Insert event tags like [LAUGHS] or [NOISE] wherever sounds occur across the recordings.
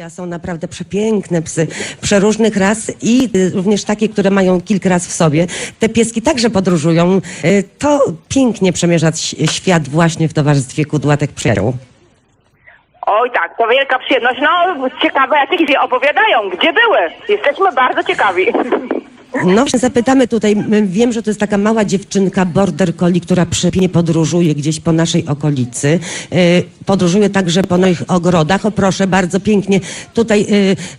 A są naprawdę przepiękne psy, przeróżnych ras i y, również takie, które mają kilka raz w sobie. Te pieski także podróżują. Y, To pięknie przemierzać świat właśnie w towarzystwie kudłatek przyjaciół. Oj tak, to wielka przyjemność. No, ciekawe, jakie historie opowiadają. Gdzie były? Jesteśmy bardzo ciekawi. [LAUGHS] No zapytamy tutaj, wiem, że to jest taka mała dziewczynka, border collie, która przepięknie podróżuje gdzieś po naszej okolicy. Y, Podróżuje także po moich ogrodach. O proszę, bardzo pięknie tutaj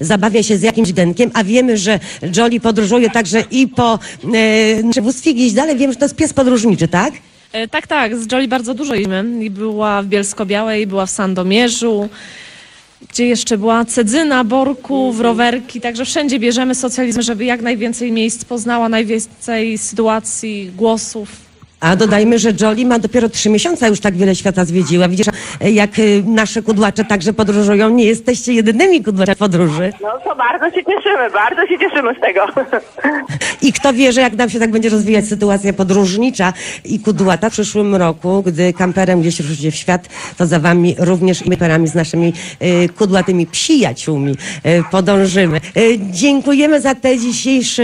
y, zabawia się z jakimś denkiem, a wiemy, że Jolly podróżuje także i po y, przewództwie gdzieś dalej. Wiem, że to jest pies podróżniczy, tak? E, Tak, tak, z Jolly bardzo dużo jeździmy. I była w Bielsko-Białej, była w Sandomierzu, gdzie jeszcze była Cedzyna, Borku, w rowerki, także wszędzie bierzemy socjalizm, żeby jak najwięcej miejsc poznała, najwięcej sytuacji, głosów. A dodajmy, że Jolly ma dopiero trzy miesiące, a już tak wiele świata zwiedziła. Widzisz, jak y, nasze kudłacze także podróżują. Nie jesteście jedynymi kudłacze podróży. No to bardzo się cieszymy, bardzo się cieszymy z tego. I kto wie, że jak nam się tak będzie rozwijać sytuacja podróżnicza i kudłata w przyszłym roku, gdy kamperem gdzieś ruszycie w świat, to za wami również i kamperami z naszymi y, kudłatymi przyjaciółmi y, podążymy. Dziękujemy za te dzisiejsze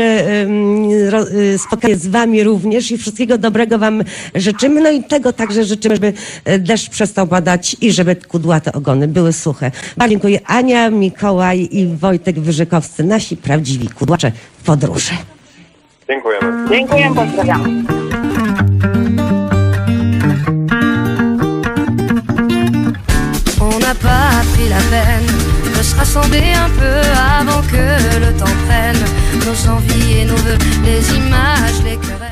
spotkanie z wami również i wszystkiego dobrego wam życzymy. No i tego także życzymy, żeby deszcz przestał padać i żeby kudłate ogony były suche. Bardzo dziękuję Ania, Mikołaj i Wojtek Wyżykowscy, nasi prawdziwi kudłacze w podróży. Dziękujemy. Dziękuję, pozdrawiam. On n'a pas pris la peine de se rassembler un peu avant que le temps prenne nos envies et nos vœux, les images, les cœurs.